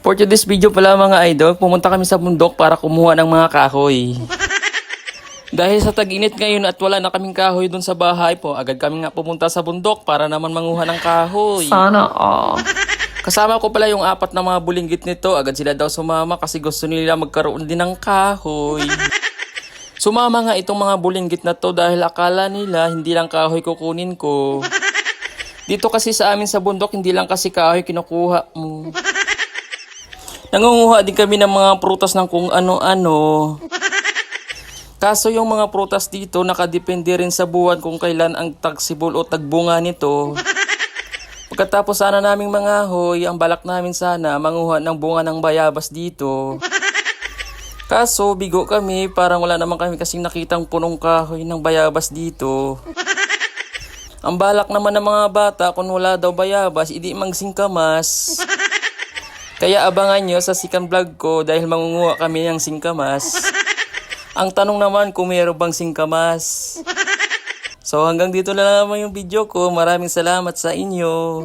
For today's video pala mga idol, pumunta kami sa bundok para kumuha ng mga kahoy. Dahil sa tag-init ngayon at wala na kaming kahoy dun sa bahay po, agad kami nga pumunta sa bundok para naman manguha ng kahoy. Sana all. Kasama ko pala yung apat na mga bulinggit nito, agad sila daw sumama kasi gusto nila magkaroon din ng kahoy. Sumama nga itong mga bulinggit na to dahil akala nila hindi lang kahoy kukunin ko. Dito kasi sa amin sa bundok, hindi lang kasi kahoy kinukuha mo. Nangunguha din kami ng mga prutas ng kung ano-ano. Kaso yung mga prutas dito nakadepende rin sa buwan kung kailan ang tagsibol o tagbunga nito. Pagkatapos sana naming mga hoy, ang balak namin sana manguha ng bunga ng bayabas dito. Kaso bigo kami, parang wala naman kami kasing nakitang punong kahoy ng bayabas dito. Ang balak naman ng mga bata kung wala daw bayabas, idi magsingkamas. Kaya abangan nyo sa sikan vlog ko dahil mangunguha kami ng singkamas. Ang tanong naman kung mayroon bang singkamas. So hanggang dito na lang yung video ko. Maraming salamat sa inyo.